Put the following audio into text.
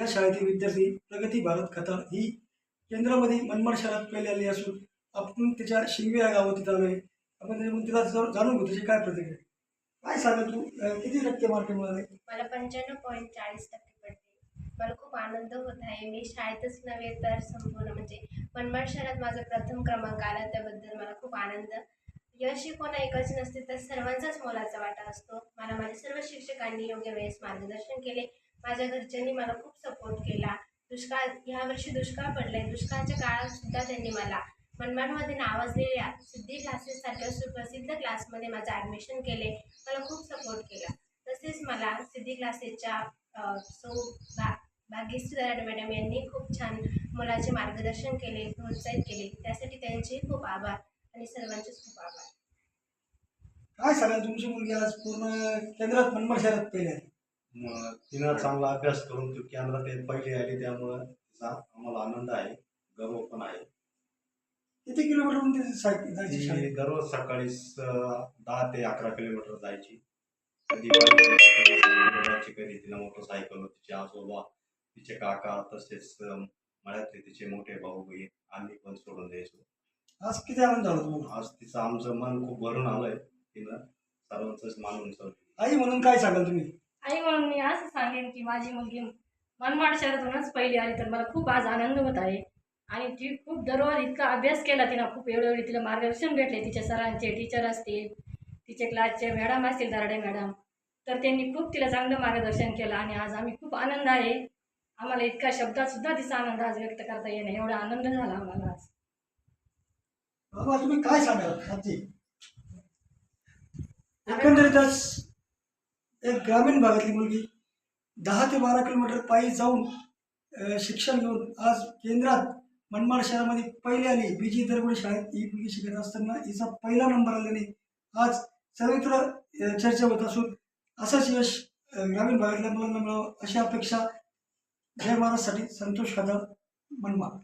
या शाळेतील विद्यार्थी प्रगती भारत कथा ही केंद्रामध्ये मनमाड शहरात पहिले आली असून आपण त्याच्या शिंगवे या गावात तिथं आलोय आपण त्याच्याकडून तिला जर- जाणून घेऊ त्याची काय प्रतिक्रिया काय सांगा तू? किती टक्के मार्क मिळाले मला पंच्याण्णव पॉईंट चाळीस टक्के पडले मला खूप आनंद होत आहे. मी शाळेतच नव्हे तर संपूर्ण म्हणजे मनमाड शहरात माझा प्रथम क्रमांक आला. त्याबद्दल मला खूप आनंद. यश ही कोणा एकच नसते तर सर्वांचाच मोलाचा वाटा असतो. मला माझ्या सर्व शिक्षकांनी योग्य वेळेस मार्गदर्शन केले. माझ्या घरच्यांनी मला खूप सपोर्ट केला. दुष्काळ ह्या वर्षी दुष्काळ पडलाय. दुष्काळाच्या काळात सुद्धा त्यांनी मला मनमाडमध्ये नावाजलेल्या सिद्धी क्लासेस सारख्या सुप्रसिद्ध क्लासमध्ये माझं ॲडमिशन केले. मला खूप सपोर्ट केला. तसेच मला सिद्धी क्लासेसच्या सौ भा भाग्यश्री दराड मॅडम यांनी खूप छान मुलाचे मार्गदर्शन केले प्रोत्साहित केले. त्यासाठी त्यांचेही खूप आभार आणि सर्वांचेच खूप आभार. काय सांगाल? तुमची मुलगी आज पूर्ण केंद्रात मनमाड शहरात पहिले तिनं चांगला अभ्यास करून ती एक पहिली आली त्यामुळं तिचा आम्हाला आनंद आहे गर्व पण आहे. किती किलोमीटरहून ती साय- जायची ती शाळेत? दररोज सकाळी स- दहा ते अकरा किलोमीटर जायची. कधी कधी कधी तिला मोटरसायकल तिचे आजोबा तिचे काका तसेच अं, मळ्यातले तिचे मोठे भाऊ बहीण आम्ही पण सोडून द्यायचो. आज किती आनंद झाला तुम्हाला? आज तिचं आमचं मन खूप भरून आलंय तिनं सर्वांचंच मानून चालली आई म्हणून काय सांगाल तुम्ही? आई म्हणून मी असं सांगेन की माझी मुलगी मनमाड शहरातूनच पहिली आली तर मला खूप आज आनंद होत आहे. आणि ती खूप दररोज इतका अभ्यास केला तिनं खूप वेळोवेळी तिला मार्गदर्शन भेटले. तिच्या सरांचे टीचर असतील तिचे क्लासचे मॅडम असतील दराडे मॅडम तर त्यांनी खूप तिला चांगलं मार्गदर्शन केलं आणि आज आम्ही खूप आनंद आहे. आम्हाला इतका शब्दात सुद्धा तिचा आनंद आज व्यक्त करता येणे एवढा आनंद झाला आम्हाला आज. बाबा तुम्ही काय सांगाल? एकंदरीतच एक ग्रामीण भागातली मुलगी दहा ते बारा किलोमीटर पायी जाऊन शिक्षण घेऊन आज केंद्रात मनमाड शहरामध्ये पहिले आली बी जी दरगुडे शाळेत ही मुलगी शिकत असताना हिचा पहिला नंबर आल्याने आज सर्वत्र चर्चा होत असून असंच यश ग्रामीण भागातल्या मुलांना मिळावं अशी अपेक्षा जय महाराजसाठी संतोष खताळ मनमाड.